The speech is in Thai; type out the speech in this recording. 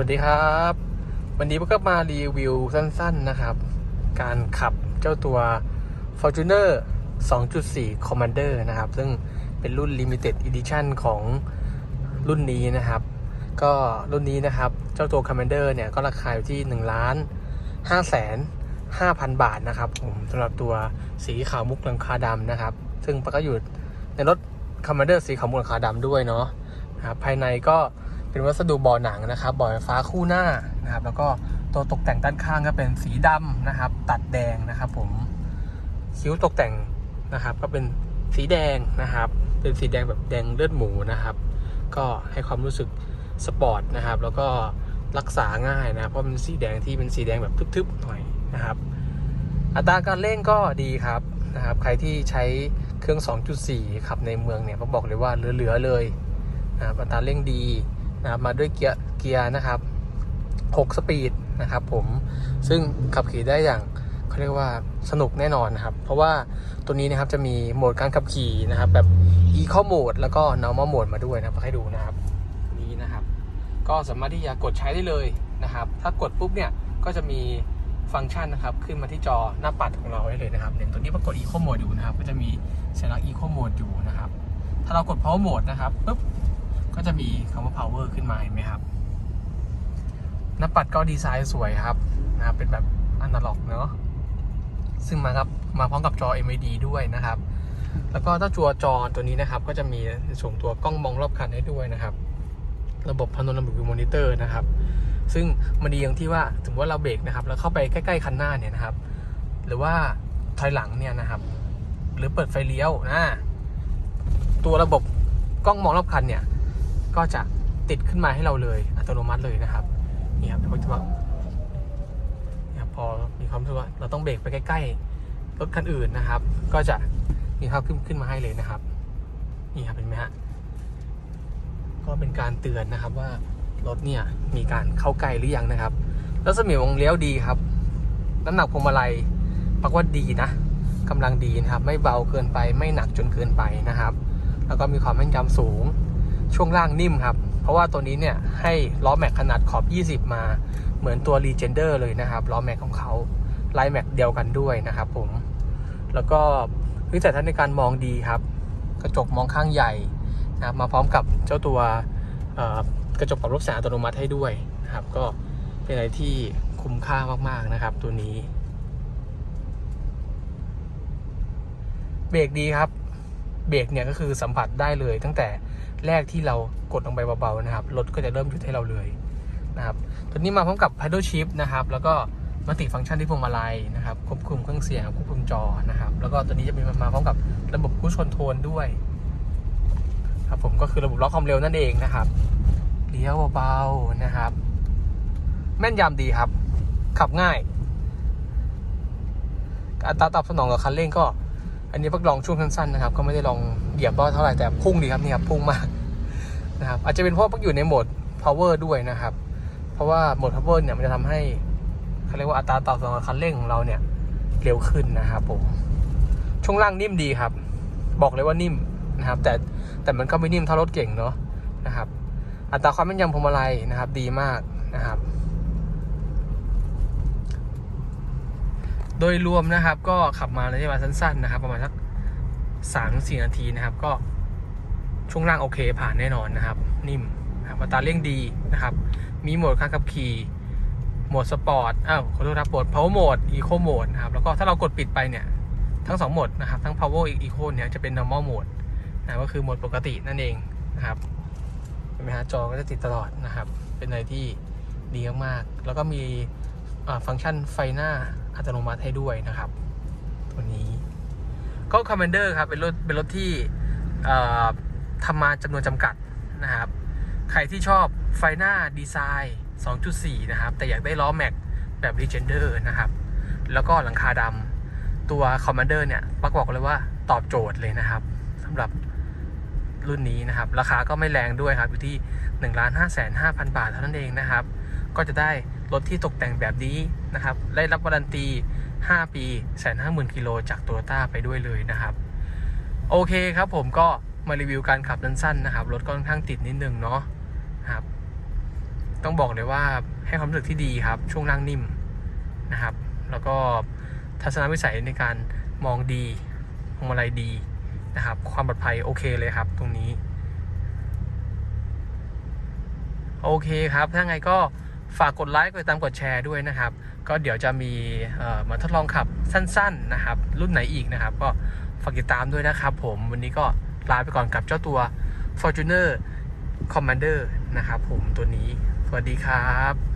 วัสดีครับ วันนี้พวกก็มารีวิวสั้นๆนะครับ การขับเจ้าตัว Fortuner 2.4 Commander นะครับ ซึ่งเป็นรุ่น Limited Edition ของรุ่นนี้นะครับ ก็รุ่นนี้นะครับเจ้าตัว Commander เนี่ยก็ราคาอยู่ที่1ล้าน5แสน5,000 บาทนะครับผมสำหรับตัวสีขาวมุกหลังคาดำนะครับ ซึ่งปก็อยู่ในรถ Commander สีขาวมุกหลังคาดำด้วยเนาะนะครับภายในก็ เป็นวัสดุบ่อหนังนะครับบ่อไฟฟ้าคู่หน้านะครับ แล้วก็ตัวตกแต่งด้านข้างก็เป็นสีดำนะครับ ตัดแดงนะครับผมคิ้วตกแต่งนะครับ ก็เป็นสีแดงนะครับ เป็นสีแดงแบบแดงเลือดหมูนะครับ ก็ให้ความรู้สึกสปอร์ตนะครับ แล้วก็รักษาง่ายนะเพราะมันสีแดงที่เป็นสีแดงแบบทึบๆหน่อยนะครับ อัตราการเร่งก็ดีครับนะครับ ใครที่ใช้เครื่อง 2.4ขับในเมืองเนี่ยผมบอกเลยว่าเหลือๆเลยนะครับอัตราเร่งดี นะครับมาด้วยเกียร์เกียร์นะครับ 6 สปีดนะครับผมซึ่งขับขี่ได้อย่างเขาเรียกว่าสนุกแน่นอนนะครับ เพราะว่าตัวนี้นะครับจะมีโหมดการขับขี่นะครับ แบบ Eco Mode แล้วก็ Normal Mode มาด้วยนะครับให้ดูนะครับนี้นะครับ ก็สามารถที่จะกดใช้ได้เลยนะครับ ถ้ากดปุ๊บเนี่ยก็จะมีฟังก์ชันนะครับ ขึ้นมาที่จอหน้าปัดของเราได้เลยนะครับอย่างตัวนี้ปรากฏ Eco Mode อยู่นะครับ ก็จะมีสัญลักษณ์ Eco Mode อยู่นะครับ ถ้าเรากด Power Mode นะครับปุ๊บ ก็จะมีคำว่า Power ขึ้นมาเห็นไหมครับหน้าปัดก็ดีไซน์สวยครับนะครับเป็นแบบอนาล็อกเนาะซึ่งมาครับมาพร้อมกับจอ MID ด้วยนะครับ แล้วก็ถ้าจัวจอตัวนี้นะครับ ก็จะมีส่งตัวกล้องมองรอบคันให้ด้วยนะครับ ระบบพาโนรามิกมอนิเตอร์นะครับ ซึ่งมันดีอย่างที่ว่าถึงว่าเราเบรกนะครับ แล้วเข้าไปใกล้ๆคันหน้าเนี่ยนะครับ หรือว่าถอยหลังเนี่ยนะครับ หรือเปิดไฟเลี้ยวนะตัวระบบกล้องมองรอบคันเนี่ย ก็จะติดขึ้นมาให้เราเลยอัตโนมัติเลยนะครับนี่ครับเดี๋ยวผมจะว่าเนี่ยพอมีความรู้สึกว่าเราต้องเบรกไปใกล้ๆรถคันอื่นนะครับ ก็จะมีภาพขึ้นขึ้นมาให้เลยนะครับ นี่ครับเห็นไหมฮะก็เป็นการเตือนนะครับว่ารถเนี่ยมีการเข้าใกล้หรือยังนะครับ แล้วสมีวงเลี้ยวดีครับน้ำหนักพวงมาลัยปักว่าดีนะกำลังดีนะครับ ไม่เบาเกินไปไม่หนักจนเกินไปนะครับ แล้วก็มีความแม่นยำสูง ช่วงล่างนิ่มครับ เพราะว่าตัวนี้เนี่ยให้ล้อแม็กขนาดขอบ 20 มา เหมือนตัว Legender เลยนะครับล้อแม็กของเขาไลแม็กเดียวกันด้วยนะครับผม แล้วก็วิสัยทัศน์ในการมองดีครับ กระจกมองข้างใหญ่นะครับมาพร้อมกับเจ้าตัวกระจกปรับรูปแสงอัตโนมัติให้ด้วยนะครับ ก็เป็นอะไรที่คุ้มค่ามากๆนะครับ ตัวนี้ เบรกดีครับ เบรกเนี่ยก็คือสัมผัสได้เลยตั้งแต่ แรกที่เรากดลงไปเบาๆนะครับ รถก็จะเริ่มหยุดให้เราเลยนะครับ ตัวนี้มาพร้อมกับ paddle shift นะครับ แล้วก็มัลติฟังก์ชันที่พวงมาลัยนะครับ ควบคุมเครื่องเสียง ควบคุมจอนะครับ แล้วก็ตัวนี้จะมีมาพร้อมกับระบบคูชคอนโทรลด้วย ครับผมก็คือระบบล็อกความเร็วนั่นเองนะครับ เลี้ยวเบาๆนะครับ แม่นยำดีครับ ขับง่าย อัตราตอบสนองกับคันเร่งก็ อันนี้เพิ่งลองช่วงสั้นๆนะครับ ก็ไม่ได้ลองเหยียบว่าเท่าไหร่แต่พุ่งดีครับนี่ครับพุ่งมากนะครับอาจจะเป็นเพราะเพิ่งอยู่ในโหมด power ด้วยนะครับ เพราะว่าโหมด power เนี่ยมันจะทำให้เขาเรียกว่าอัตราตอบสนองกับคันเร่งของเราเนี่ยเร็วขึ้นนะครับผมช่วงล่างนิ่มดีครับ บอกเลยว่านิ่มนะครับ แต่แต่มันก็ไม่นิ่มเท่ารถเก่งเนาะนะครับ อัตราความแม่นยำพวงมาลัยนะครับ ดีมากนะครับ โดยรวมนะครับก็ขับมาระยะเวลาสั้นๆนะครับ ประมาณสักสามสี่นาทีนะครับ ก็ช่วงล่างโอเคผ่านแน่นอนนะครับ นิ่มนะครับอัตราเร่งดีนะครับ มีโหมดการขับขี่โหมดสปอร์ตอ้าวขอโทษครับโหมด power mode eco mode นะครับแล้วก็ถ้าเรากดปิดไปเนี่ย ทั้งสองโหมดนะครับ ทั้ง power eco เนี่ยจะเป็น normal mode นะก็คือโหมดปกตินั่นเองนะครับเห็นไหมฮะจอก็จะติดตลอดนะครับ เป็นอะไรที่ดีมากๆแล้วก็มีฟังก์ชันไฟหน้า อัตโนมัติให้ด้วยนะครับ ตัวนี้ก็ Commander ครับเป็นรถเป็นรถที่ทำมาจำนวนจำกัดนะครับ ใครที่ชอบไฟหน้าดีไซน์ 2.4 นะครับ แต่อยากได้ล้อแม็กแบบ Legender นะครับ แล้วก็หลังคาดำตัว Commander เนี่ยปักบอกเลยว่าตอบโจทย์เลยนะครับสำหรับรุ่นนี้นะครับ ราคาก็ไม่แรงด้วยครับ อยู่ที่ 1 5 5 0 0 0 บาทเท่านั้นเองนะครับ ก็จะได้รถที่ตกแต่งแบบนี้นะครับ ได้รับวารันตี 5 ปีแสนห้าหมื่นกิโลจากโตโยต้าไปด้วยเลยนะครับ โอเคครับผมก็มารีวิวการขับสั้นๆนะครับ รถก็ค่อนข้างติดนิดนึงเนาะนะครับ ต้องบอกเลยว่าให้ความรู้สึกที่ดีครับ ช่วงนั่งนิ่มนะครับ แล้วก็ทัศนวิสัยในการมองดีมองอะไรดีนะครับ ความปลอดภัยโอเคเลยครับ ตรงนี้ โอเคครับ ถ้าไงก็ ฝากกดไลค์กดติดตามกดแชร์ด้วยนะครับ ก็เดี๋ยวจะมีมาทดลองขับสั้นๆนะครับ รุ่นไหนอีกนะครับ ก็ฝากติดตามด้วยนะครับ ผมวันนี้ก็ลาไปก่อนกับเจ้าตัว Fortuner Commander นะครับผมตัวนี้ สวัสดีครับ